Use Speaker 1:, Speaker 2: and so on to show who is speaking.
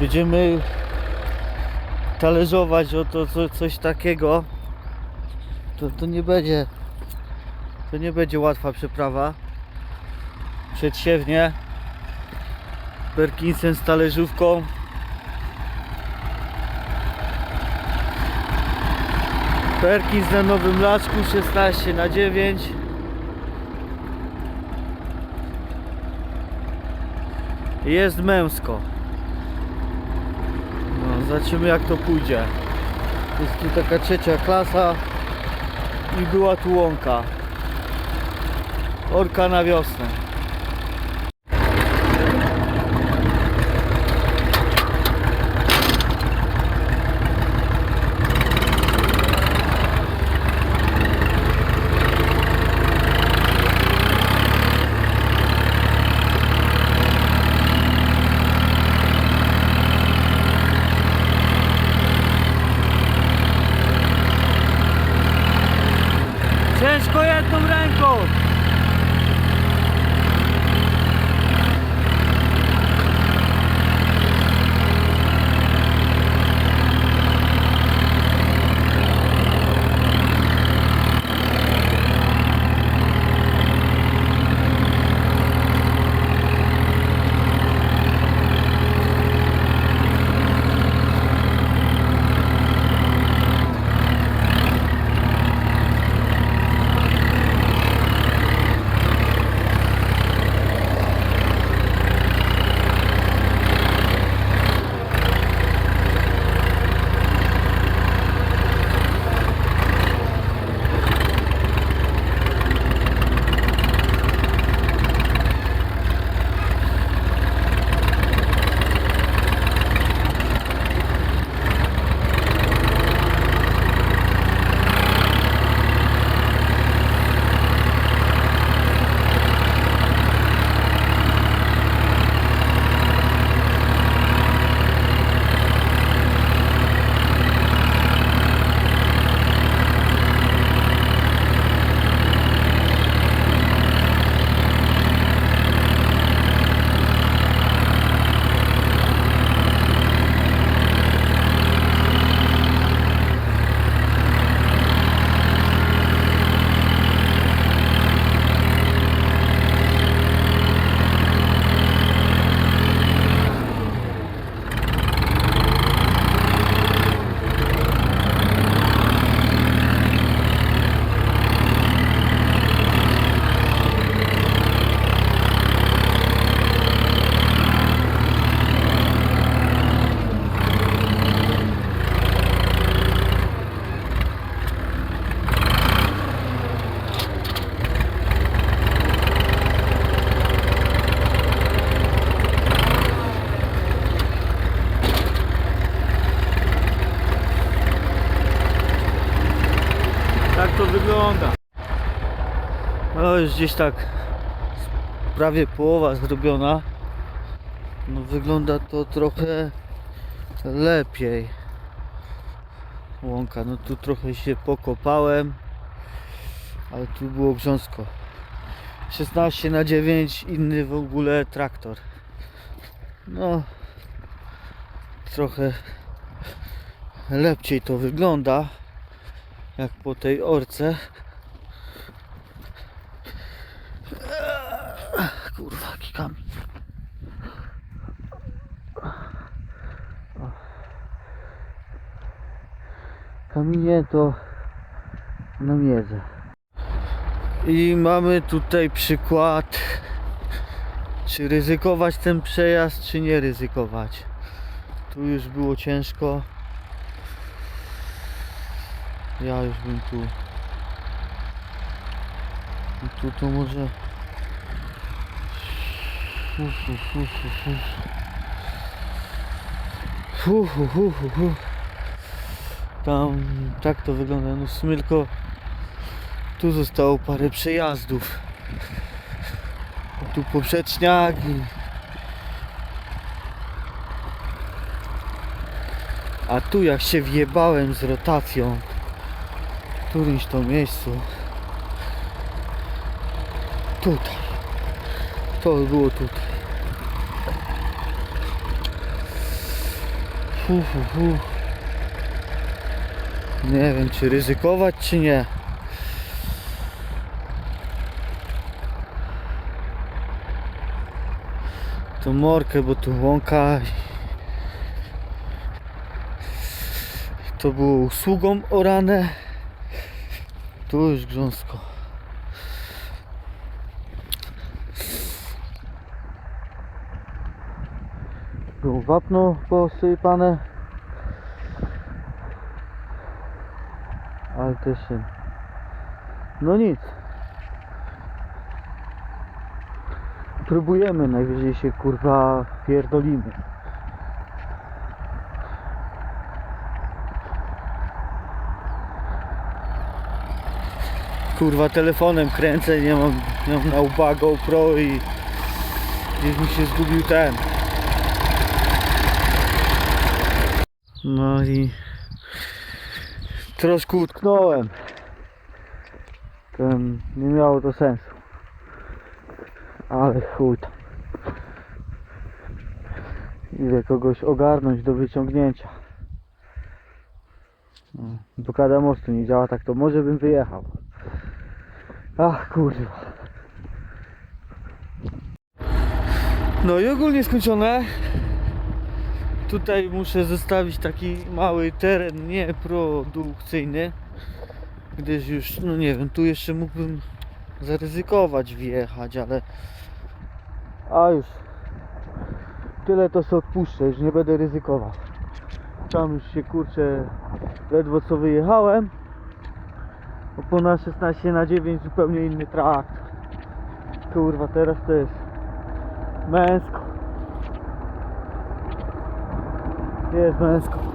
Speaker 1: będziemy talerzować o to co, coś takiego, to, to nie będzie to nie będzie łatwa przeprawa. Przedsiewnie. Perkinsen z talerzówką. Perkins na Nowym Laczku 16 na 9 Jest męsko Zobaczymy jak to pójdzie. Jest tu taka trzecia klasa I była tu łąka. Orka na wiosnę Ciężko jedną ręką wygląda. No już gdzieś tak prawie połowa zrobiona. No wygląda to trochę lepiej. Łąka, no tu trochę się pokopałem, ale tu było grząsko. 16 na 9 inny w ogóle traktor. No trochę lepiej to wygląda jak po tej orce. Kurwa, jaki kamień. Kamienie to na miedzę. I mamy tutaj przykład, czy ryzykować ten przejazd, czy nie ryzykować. Tu już było ciężko. Ja już bym tu. I tu to może. Fu, fu, fu, fu, fu. Fu, fu, fu, fu, fu. Tam tak to wygląda. No w sumie tylko tu zostało parę przejazdów. Tu poprzeczniaki. A tu jak się wjebałem z rotacją którymś to miejscu tutaj to było tutaj fu, fu, fu. Nie wiem, czy ryzykować, czy nie. To morkę, bo tu łąka. To było usługą orane. Tu już grząsko. Było wapno posypane. Ale też się... No nic. Próbujemy, najwyżej się kurwa pierdolimy. Kurwa telefonem kręcę, nie mam, nie mam na uba GoPro i gdzieś mi się zgubił ten. No i troszkę utknąłem. Ten, nie miało to sensu. Ale chuj tam. Idę kogoś ogarnąć do wyciągnięcia. No, Blokada mostu nie działa tak, to może bym wyjechał. Ach kurwa. No i ogólnie skończone. Tutaj muszę zostawić taki mały teren nieprodukcyjny. Gdyż już, no nie wiem, tu jeszcze mógłbym zaryzykować wjechać, ale a już tyle to sobie odpuszczę, już nie będę ryzykował. Tam już się kurczę ledwo co wyjechałem. Opona 16 na 9 zupełnie inny trakt. Kurwa teraz to jest męsko. Jest męsko.